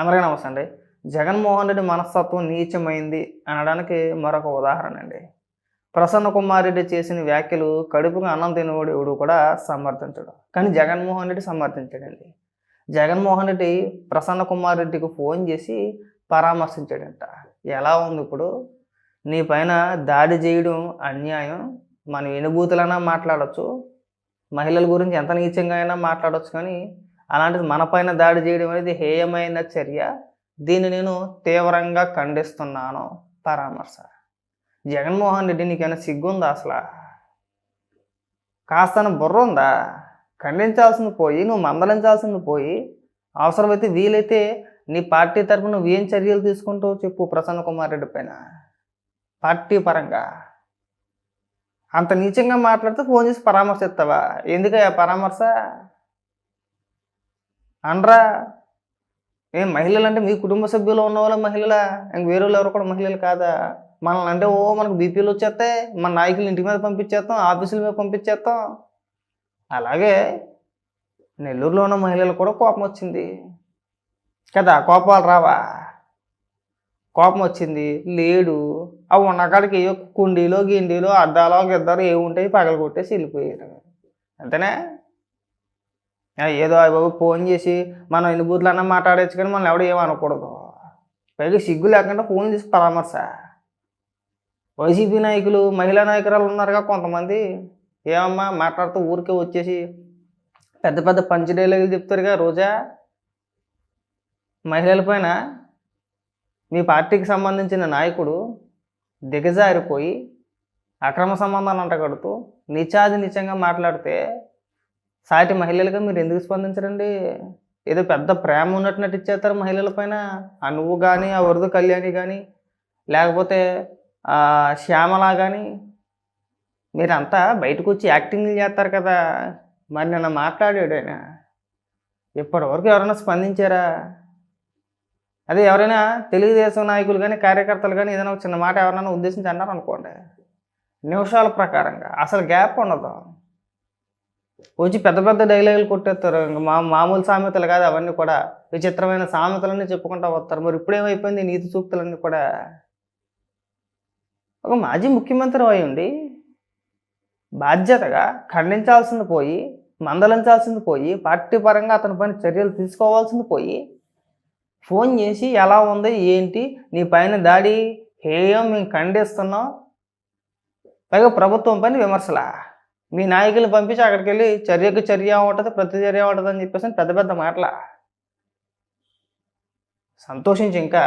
అందరికీ నమస్తే అండి. జగన్మోహన్ రెడ్డి మనస్తత్వం నీచమైంది అనడానికి మరొక ఉదాహరణ అండి. ప్రసన్న కుమార్ రెడ్డి చేసిన వ్యాఖ్యలు కడుపుగా అన్నం తినవాడు ఎవడు కూడా సమర్థించడు. కానీ జగన్మోహన్ రెడ్డి సమర్థించాడండి. జగన్మోహన్ రెడ్డి ప్రసన్న కుమార్ రెడ్డికి ఫోన్ చేసి పరామర్శించాడంట. ఎలా ఉంది ఇప్పుడు? నీ పైన దాడి చేయడం అన్యాయం. మనం ఎనుభూతులైనా మాట్లాడచ్చు. మహిళల గురించి ఎంత నీచంగా అయినా మాట్లాడవచ్చు కానీ అలాంటిది మన పైన దాడి చేయడం అనేది హేయమైన చర్య. దీన్ని నేను తీవ్రంగా ఖండిస్తున్నాను. పరామర్శ. జగన్మోహన్ రెడ్డి నీకైనా సిగ్గుందా అసలు? కాస్తన బుర్ర ఉందా ఖండించాల్సింది పోయి నువ్వు మందలించాల్సింది పోయి అవసరమైతే వీలైతే నీ పార్టీ తరఫున ఏం చర్యలు తీసుకుంటావు చెప్పు ప్రసన్న కుమార్ రెడ్డి పైన. పార్టీ పరంగా. అంత నీచంగా మాట్లాడితే ఫోన్ చేసి పరామర్శిస్తావా? ఎందుకయ్యా పరామర్శ? అనరా ఏం మహిళలు అంటే మీ కుటుంబ సభ్యులు ఉన్న వాళ్ళ మహిళల? ఇంక వేరే వాళ్ళు ఎవరు కూడా మహిళలు కాదా? మనల్ని అంటే ఓ మనకు బీపీలు వచ్చేస్తాయి మన నాయకులు ఇంటి మీద పంపించేస్తాం ఆఫీసుల మీద పంపించేస్తాం. అలాగే నెల్లూరులో ఉన్న మహిళలు కూడా కోపం వచ్చింది. కదా కోపాలు రావా? కోపం వచ్చింది. లేడు. అవి ఉన్న కాడికి కుండీలో గిండీలో అద్దాలో గిద్దాలో ఏముంటాయి పగలు కొట్టేసి వెళ్ళిపోయారు అంతేనా? ఏదో బాబు ఫోన్ చేసి మనం ఎన్ని బూతులు అన్నా మాట్లాడచ్చు కానీ మనం ఎవడో ఏమనకూడదు. పైగా సిగ్గు లేకుండా ఫోన్ చేసి పరామర్శ. వైసీపీ నాయకులు మహిళా నాయకురాలు ఉన్నారుగా కొంతమంది. ఏమమ్మా మాట్లాడుతూ ఊరికే వచ్చేసి పెద్ద పెద్ద పంచ డైలాగులు చెప్తారుగా రోజా. మహిళల పైన మీ పార్టీకి సంబంధించిన నాయకుడు దిగజారిపోయి అక్రమ సంబంధాలు అంటగడుతూ నిచాది నిచంగా మాట్లాడితే సాటి మహిళలుగా మీరు ఎందుకు స్పందించరండి? ఏదో పెద్ద ప్రేమ ఉన్నట్టు నటించేస్తారు మహిళల పైన. ఆ నువ్వు కానీ ఆ వరద కళ్యాణి కానీ లేకపోతే శ్యామల కానీ మీరంతా బయటకు వచ్చి యాక్టింగ్లు చేస్తారు కదా. మరి నిన్న మాట్లాడాడు ఆయన. ఇప్పటివరకు ఎవరైనా స్పందించారా? అదే ఎవరైనా తెలుగుదేశం నాయకులు కానీ కార్యకర్తలు కానీ ఏదైనా చిన్న మాట ఎవరైనా ఉద్దేశించి అన్నారనుకోండి. నిమిషాల ప్రకారంగా. అసలు గ్యాప్ ఉండదు. వచ్చి పెద్ద పెద్ద డైలాగులు కొట్టేస్తారు. ఇంకా మా మామూలు సామెతలు కాదు అవన్నీ కూడా విచిత్రమైన సామెతలన్నీ చెప్పుకుంటూ వస్తారు మరి ఇప్పుడేమైపోయింది నీతి సూక్తులన్నీ కూడా. ఒక మాజీ ముఖ్యమంత్రి అయి ఉండి బాధ్యతగా ఖండించాల్సింది పోయి మందలించాల్సింది పోయి పార్టీ పరంగా అతని పైన చర్యలు తీసుకోవాల్సింది పోయి ఫోన్ చేసి ఎలా ఉంది ఏంటి నీ పైన దాడి హేయం మేము ఖండిస్తున్నాం. పైగా ప్రభుత్వం పైన విమర్శలా. మీ నాయకులు పంపించి అక్కడికి వెళ్ళి చర్యకు చర్య ఉంటుంది ప్రతి చర్య ఉంటుంది అని చెప్పేసి పెద్ద పెద్ద మాటల. సంతోషించి ఇంకా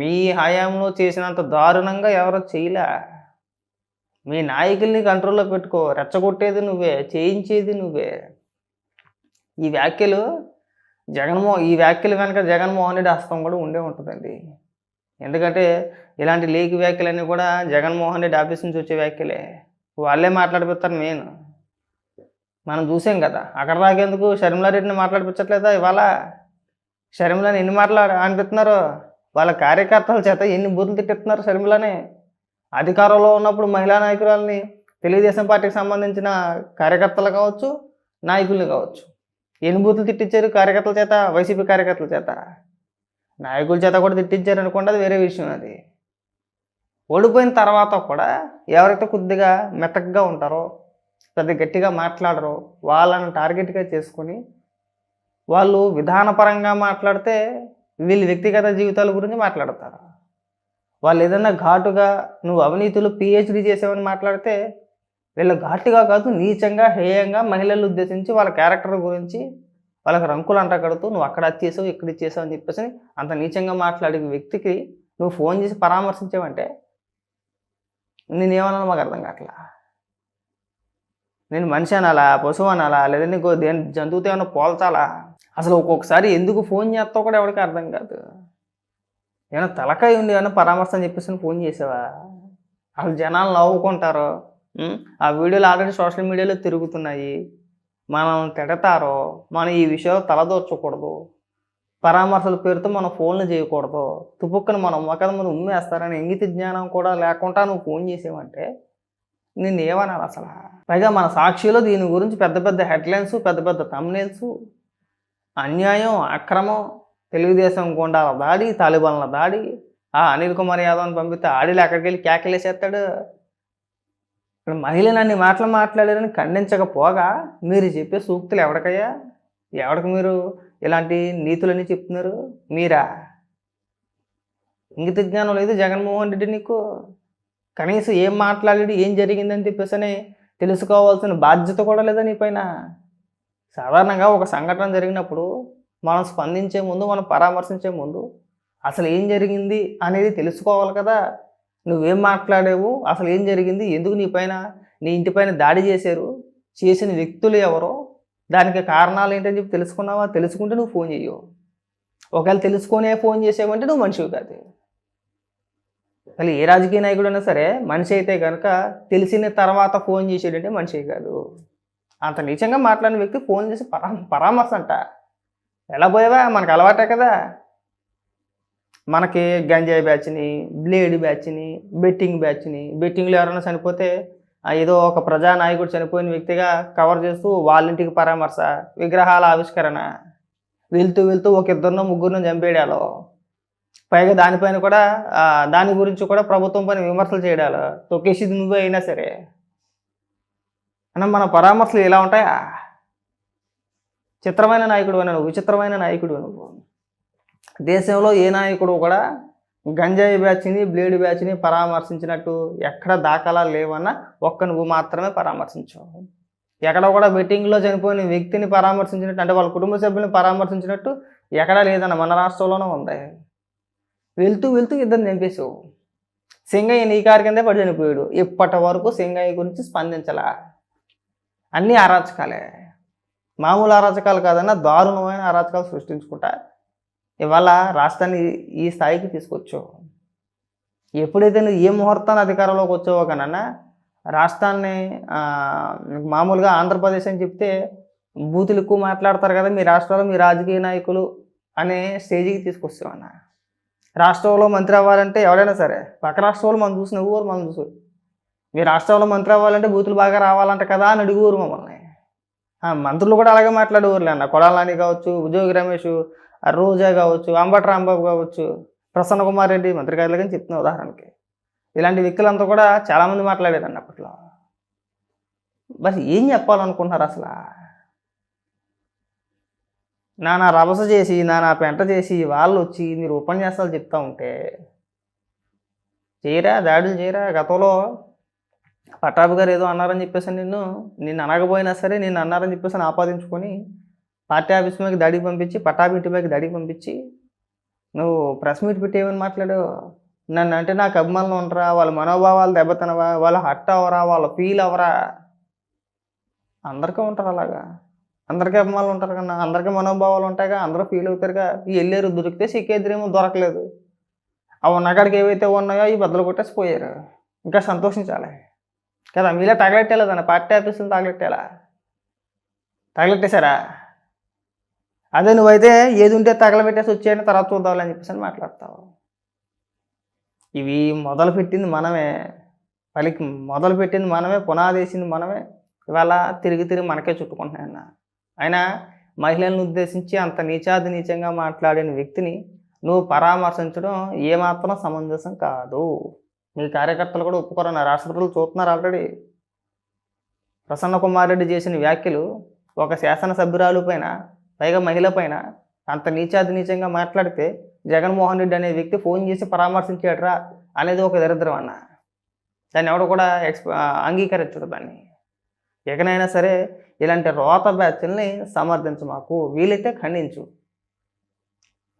మీ హయాంలో చేసినంత దారుణంగా ఎవరో చేయలే. మీ నాయకుల్ని కంట్రోల్లో పెట్టుకో రెచ్చగొట్టేది నువ్వే చేయించేది నువ్వే. ఈ వ్యాఖ్యలు జగన్మోహన్ ఈ వ్యాఖ్యలు వెనక జగన్మోహన్ రెడ్డి హస్తం కూడా ఉండే ఉంటుందండి. ఎందుకంటే ఇలాంటి లేఖి వ్యాఖ్యలన్నీ కూడా జగన్మోహన్ రెడ్డి ఆఫీస్ నుంచి వచ్చే వ్యాఖ్యలే. వాళ్ళే మాట్లాడిపిస్తారు మెయిన్ మనం చూసాం కదా అక్కడ రాకేందుకు షర్మిలారెడ్డిని మాట్లాడిపించట్లేదా ఇవాళ? షర్మిలని ఎన్ని మాట్లాడ అనిపిస్తున్నారు? వాళ్ళ కార్యకర్తల చేత ఎన్ని బూతులు తిట్టిస్తున్నారు షర్మిలని? అధికారంలో ఉన్నప్పుడు మహిళా నాయకురాలని తెలుగుదేశం పార్టీకి సంబంధించిన కార్యకర్తలు కావచ్చు నాయకులు కావచ్చు. ఎన్ని బూతులు తిట్టించారు కార్యకర్తల చేత? వైసీపీ కార్యకర్తల చేత. నాయకుల చేత కూడా తిట్టించారు అనుకోండి అది వేరే విషయం అది. ఓడిపోయిన తర్వాత కూడా ఎవరైతే కొద్దిగా మెతకగా ఉంటారో పెద్ద గట్టిగా మాట్లాడరో వాళ్ళని టార్గెట్గా చేసుకొని వాళ్ళు విధానపరంగా మాట్లాడితే వీళ్ళు వ్యక్తిగత జీవితాల గురించి మాట్లాడతారు. వాళ్ళు ఏదైనా ఘాటుగా నువ్వు అవినీతిలో పిహెచ్డీ చేసావని మాట్లాడితే వీళ్ళు ఘాటుగా కాదు నీచంగా హేయంగా మహిళలు ఉద్దేశించి వాళ్ళ క్యారెక్టర్ గురించి వాళ్ళకి రంకులు అంటగడుతూ నువ్వు అక్కడ చేసావు ఇక్కడ చేసావు అని చెప్పేసి అంత నీచంగా మాట్లాడే వ్యక్తికి నువ్వు ఫోన్ చేసి పరామర్శించావంటే నేనేమన్నా మాకు అర్థం కావట్లా? నేను మనిషి అనాలా? పశువు అనాలా? లేదా నీకు దేని జంతువుతో ఏమైనా పోల్చాలా? అసలు ఒక్కొక్కసారి ఎందుకు ఫోన్ చేస్తావు కూడా ఎవరికి అర్థం కాదు. ఏమైనా తలకాయ ఉండి ఏమైనా పరామర్శ అని చెప్పేసి ఫోన్ చేసావా? అసలు జనాలు నవ్వుకుంటారు. ఆ వీడియోలు ఆల్రెడీ సోషల్ మీడియాలో తిరుగుతున్నాయి. మనం తిడతారో మనం ఈ విషయాలు తలదోర్చకూడదు. పరామర్శల పేరుతో మనం ఫోన్లు చేయకూడదు. తుపుక్కను మనం మొక్కల మీద ఉమ్మేస్తారని ఇంగిత జ్ఞానం కూడా లేకుండా నువ్వు ఫోన్ చేసావంటే నేను ఏమనాలి అసలు? పైగా మన సాక్షిలో దీని గురించి పెద్ద పెద్ద హెడ్లైన్స్ పెద్ద పెద్ద తమ్నేల్స్ అన్యాయం అక్రమం తెలుగుదేశం గుండాల దాడి తాలిబాన్ల దాడి ఆ అనిల్ కుమార్ యాదవ్ని పంపితే ఆడిలో ఎక్కడికి వెళ్ళి కేకలేసేస్తాడు? ఇక్కడ మహిళలు అన్ని మాటలు మాట్లాడారని ఖండించకపోగా మీరు చెప్పే సూక్తులు ఎవరికయ్యా? ఎవరికి మీరు ఇలాంటి నీతులన్నీ చెప్తున్నారు? మీరా? ఇంగిత జ్ఞానం లేదు జగన్మోహన్ రెడ్డి నీకు? కనీసం ఏం మాట్లాడాడు ఏం జరిగిందని చెప్పేసి అని తెలుసుకోవాల్సిన బాధ్యత కూడా లేదా నీ పైన? సాధారణంగా ఒక సంఘటన జరిగినప్పుడు మనం స్పందించే ముందు మనం పరామర్శించే ముందు అసలు ఏం జరిగింది అనేది తెలుసుకోవాలి కదా. నువ్వేం మాట్లాడావు అసలు ఏం జరిగింది ఎందుకు నీ పైన నీ ఇంటిపైన దాడి చేశారు చేసిన వ్యక్తులు ఎవరో దానికి కారణాలు ఏంటని చెప్పి తెలుసుకున్నావా? తెలుసుకుంటే నువ్వు ఫోన్ చేయవు ఒకవేళ తెలుసుకునే ఫోన్ చేసావంటే నువ్వు మనిషివి కాదు. అసలు ఏ రాజకీయ నాయకుడు అయినా సరే మనిషి అయితే కనుక తెలిసిన తర్వాత ఫోన్ చేసేటంటే మనిషి కాదు. అంత నీచంగా మాట్లాడిన వ్యక్తి ఫోన్ చేసి పరా పరామర్శ అంట ఎలా పోయావా? మనకు అలవాటే కదా. మనకి గంజాయి బ్యాచ్ని బ్లేడ్ బ్యాచ్ని బెట్టింగ్ బ్యాచ్ని బెట్టింగ్లో ఎవరైనా చనిపోతే ఏదో ఒక ప్రజానాయకుడు చనిపోయిన వ్యక్తిగా కవర్ చేస్తూ వాళ్ళ ఇంటికి పరామర్శ విగ్రహాల ఆవిష్కరణ వెళ్తూ వెళ్తూ ఒక ఇద్దరినో ముగ్గురిని చంపేయడాలు. పైగా దానిపైన కూడా దాని గురించి కూడా ప్రభుత్వం పైన విమర్శలు చేయడాలు. తొక్కేసింది నువ్వే అయినా సరే. అన్న మన పరామర్శలు ఎలా ఉంటాయా? చిత్రమైన నాయకుడు నువ్వు విచిత్రమైన నాయకుడు నువ్వు. దేశంలో ఏ నాయకుడు కూడా గంజాయి బ్యాచ్ని బ్లేడ్ బ్యాచ్ని పరామర్శించినట్టు ఎక్కడ దాఖలా లేవన్నా ఒక్క నువ్వు మాత్రమే పరామర్శించావు ఎక్కడ కూడా బెట్టింగ్లో చనిపోయిన వ్యక్తిని పరామర్శించినట్టు అంటే వాళ్ళ కుటుంబ సభ్యుని పరామర్శించినట్టు ఎక్కడా లేదన్న మన రాష్ట్రంలోనే ఉంది. వెళ్తూ వెళ్తూ ఇద్దరు చంపేసావు సింగయ్య నీ కారు కిందే పడి చనిపోయాడు. ఇప్పటి వరకు సింగయ్య గురించి స్పందించలా. అన్నీ అరాచకాలే. మామూలు అరాచకాలు కాదన్నా దారుణమైన అరాచకాలు సృష్టించుకుంటారు ఇవాళ రాష్ట్రాన్ని ఈ స్థాయికి తీసుకొచ్చావు. ఎప్పుడైతే నువ్వు ఏ ముహూర్తాన్ని అధికారంలోకి వచ్చావో కనన్నా రాష్ట్రాన్ని మామూలుగా ఆంధ్రప్రదేశ్ అని చెప్తే బూతులు ఎక్కువ మాట్లాడతారు కదా మీ రాష్ట్రంలో మీ రాజకీయ నాయకులు అనే స్టేజ్కి తీసుకొస్తామన్న రాష్ట్రంలో మంత్రి అవ్వాలంటే ఎవరైనా సరే పక్క రాష్ట్రంలో మనం చూసిన ఊరు మనం చూసు. మీ రాష్ట్రంలో మంత్రి అవ్వాలంటే బూతులు బాగా రావాలంట కదా అని అడుగురు మమ్మల్ని. మంత్రులు కూడా అలాగే మాట్లాడేవారులే అన్న. కొడాలని కావచ్చు ఉద్యోగి రమేష్ రోజా కావచ్చు అంబటి రాంబాబు కావచ్చు ప్రసన్న కుమార్ రెడ్డి మంత్రి గారు కానీ ఉదాహరణకి. ఇలాంటి వ్యక్తులంతా కూడా చాలామంది మాట్లాడారు అప్పట్లో. బస్ ఏం చెప్పాలనుకుంటున్నారు అసలు? నానా రభస చేసి నానా పెంట చేసి వాళ్ళు వచ్చి మీరు ఉపన్యాసాలు చెప్తా ఉంటే చేయరా దాడులు చేయరా? గతంలో పట్టాభి గారు ఏదో అన్నారని చెప్పేసి నిన్ను నిన్ను అనకపోయినా సరే నిన్ను అన్నారని చెప్పేసి ఆపాదించుకొని పార్టీ ఆఫీస్ మీదకి దాడికి పంపించి పట్టాభి ఇంటి మీదకి దాడికి పంపించి నువ్వు ప్రెస్ మీట్ పెట్టి ఏమని మాట్లాడు నన్ను అంటే నాకు అభిమానులు ఉండరా? వాళ్ళ మనోభావాలు దెబ్బతినవా? వాళ్ళ హట్ అవరా వాళ్ళ ఫీల్ అవరా అందరికీ ఉంటారు అలాగా. అందరికీ అభిమానులు ఉంటారు కన్నా అందరికీ మనోభావాలు ఉంటాయిగా అందరూ ఫీల్ అవుతారుగా ఈ వెళ్ళారు దొరికితే సిక్కేద్దరేమో దొరకలేదు. ఆ ఉన్నకాడికి ఏవైతే ఉన్నాయో అవి బద్దలు కొట్టేసి పోయారు. ఇంకా సంతోషించాలి. కదా మీలా తగలెట్టేలేదన్న పార్టీ ఆఫీసులు తగలెట్టేలా? తగలెట్టేశారా? అదే నువ్వైతే ఏది ఉంటే తగలబెట్టేసి వచ్చాయని తర్వాత చూద్దామని చెప్పేసి అని మాట్లాడతావు. ఇవి మొదలు పెట్టింది మనమే. పలికి మొదలు పెట్టింది మనమే పునాది వేసింది మనమే. ఇవాళ తిరిగి తిరిగి మనకే చుట్టుకుంటున్నాయన్న అయినా మహిళలను ఉద్దేశించి అంత నీచాది నీచంగా మాట్లాడిన వ్యక్తిని నువ్వు పరామర్శించడం ఏమాత్రం సమంజసం కాదు. మీ కార్యకర్తలు కూడా ఒప్పుకోరన్నారు రాష్ట్రపతులు చూస్తున్నారు ఆల్రెడీ. ప్రసన్న కుమార్ రెడ్డి చేసిన వ్యాఖ్యలు ఒక శాసనసభ్యురాలు పైన పైగా మహిళ పైన అంత నీచాది నీచంగా మాట్లాడితే జగన్మోహన్ రెడ్డి అనే వ్యక్తి ఫోన్ చేసి పరామర్శించాడరా అనేది ఒక దరిద్రం అన్న. దాన్ని ఎవడు కూడా ఎక్స్ప అంగీకరించడు దాన్ని. ఎకనైనా సరే ఇలాంటి రోత బ్యాచ్ల్ని సమర్థించు మాకు వీలైతే ఖండించు.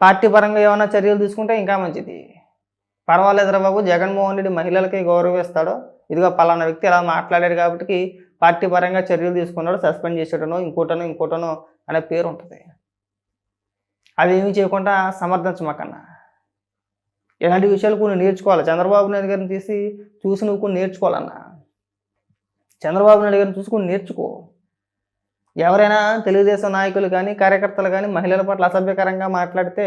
పార్టీ పరంగా ఏమైనా చర్యలు తీసుకుంటే ఇంకా మంచిది. పర్వాలేదురా బాబు జగన్మోహన్ రెడ్డి మహిళలకి గౌరవిస్తాడో ఇదిగో పలానా వ్యక్తి ఇలా మాట్లాడాడు కాబట్టి పార్టీ పరంగా చర్యలు తీసుకున్నాడు సస్పెండ్ చేసేటనో ఇంకోటనో ఇంకోటనో అనే పేరు ఉంటుంది. అవి చేయకుండా సమర్థించమాకన్నా ఇలాంటి విషయాలు కొన్ని నేర్చుకోవాలి. చంద్రబాబు నాయుడు గారిని తీసి చూసి నువ్వు కొన్ని నేర్చుకోవాలన్నా. చంద్రబాబు నాయుడు గారిని చూసుకొని నేర్చుకో. ఎవరైనా తెలుగుదేశం నాయకులు కానీ కార్యకర్తలు కానీ మహిళల పట్ల అసభ్యకరంగా మాట్లాడితే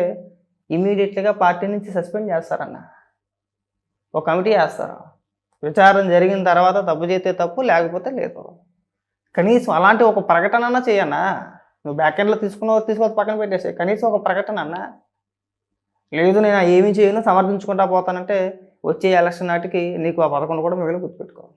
ఇమీడియట్లీగా పార్టీ నుంచి సస్పెండ్ చేస్తారన్న. ఒక కమిటీ వేస్తారు. విచారణ జరిగిన తర్వాత తప్పు చేస్తే తప్పు లేకపోతే లేదు. కనీసం అలాంటి ఒక ప్రకటన అన్నా చేయన్నా. నువ్వు బ్యాక్ ఎండ్లో తీసుకున్నావు తీసుకోవచ్చు పక్కన పెట్టేసి కనీసం ఒక ప్రకటన అన్నా లేదు నేను ఏమీ చేయను సమర్థించుకుంటా పోతానంటే వచ్చే ఎలక్షన్ నాటికి నీకు ఆ పదకొండు కూడా మిగిలిన గుర్తుపెట్టుకోవాలి